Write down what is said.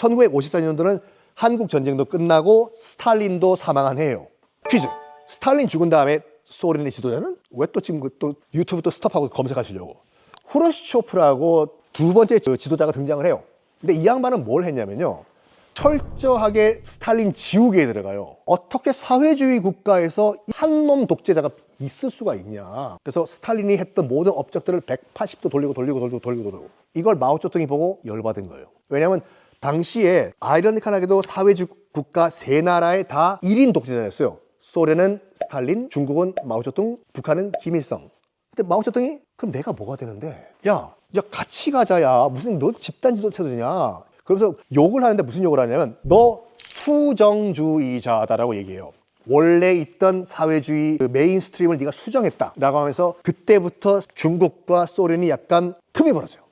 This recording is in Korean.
1954년도는 한국 전쟁도 끝나고 스탈린도 사망한 해예요. 퀴즈. 스탈린 죽은 다음에 소련의 지도자는 왜 또 지금 그또 유튜브 또 스톱하고 검색하시려고 후르시초프라고 두 번째 저 지도자가 등장을 해요. 근데 이 양반은 뭘 했냐면요. 철저하게 스탈린 지우개에 들어가요. 어떻게 사회주의 국가에서 한놈 독재자가 있을 수가 있냐. 그래서 스탈린이 했던 모든 업적들을 180도 돌리고 돌리고 돌리고 돌리고 돌리고 이걸 마오쩌둥이 보고 열받은 거예요. 왜냐하면 당시에 아이러니컬하게도 사회주의 국가 세 나라에 다 1인 독재자였어요. 소련은 스탈린, 중국은 마오쩌둥, 북한은 김일성. 근데 마오쩌둥이 그럼 내가 뭐가 되는데? 야, 야 같이 가자야. 무슨 너 집단 지도체도냐? 그래서 욕을 하는데 무슨 욕을 하냐면 너 수정주의자다라고 얘기해요. 원래 있던 사회주의 그 메인스트림을 네가 수정했다라고 하면서 그때부터 중국과 소련이 약간 틈이 벌어져요.